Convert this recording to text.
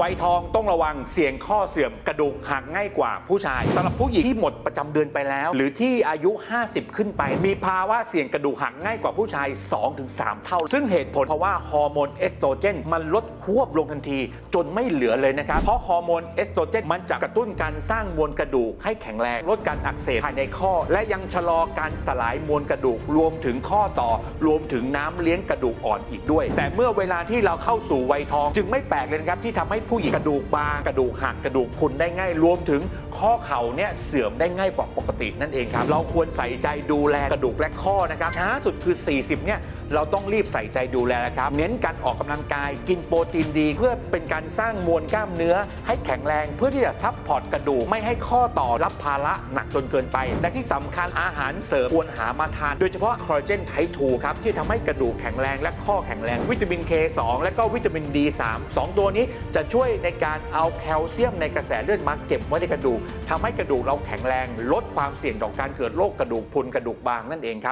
วัยทองต้องระวังเสี่ยงข้อเสื่อมกระดูกหักง่ายกว่าผู้ชายสำหรับผู้หญิงที่หมดประจำเดือนไปแล้ว หรือที่อายุ 50 ขึ้นไป มีภาวะเสี่ยงกระดูกหักง่ายกว่าผู้ชาย 2-3 เท่า ซึ่งเหตุผลเพราะว่าฮอร์โมนเอสโตรเจนมันลดควบลงทันที จนไม่เหลือเลยนะครับเพราะฮอร์โมนเอสโตรเจนมันจะกระตุ้นการสร้างมวลกระดูกให้แข็งแรงลดการอักเสบภายในข้อ และยังชะลอการสลายมวลกระดูกรวมถึงข้อต่อ รวมถึงน้ำเลี้ยงกระดูกอ่อนอีกด้วย แต่เมื่อเวลาที่เราเข้าสู่วัยทอง จึงไม่แปลกเลยนะครับที่ทำให้ผู้หญิงกระดูกบางกระดูกหักกระดูกพุนได้ง่ายรวมถึงข้อเข่าเนี่ยเสื่อมได้ง่ายกว่าปกตินั่นเองครับ เราควรใส่ใจดูแลกระดูกและข้อนะครับช้าสุดคือ 40เนี่ยเราต้องรีบใส่ใจดูแลนะครับ เน้นการออกกำลังกายกินโปรตีนดี เพื่อเป็นการสร้างมวลกล้ามเนื้อ ให้แข็งแรงเพื่อที่จะซับพอร์ตกระดูกไม่ให้ข้อต่อรับภาระหนักจนเกินไป และที่สำคัญอาหารเสริมควรหามาทาน โดยเฉพาะคอลลาเจนไทป์2ครับที่ทำให้กระดูกแข็งแรงและข้อแข็งแรงวิตามิน K2 และก็วิตามิน D3 สองตัวนี้จะช่วยวยในการเอาแคลเซียมในกระแสเลือดมาเก็บไว้ในกระดูกทำให้กระดูกเราแข็งแรงลดความเสี่ยงต่อการเกิดโรคกระดูกพุนกระดูกบางนั่นเองครับ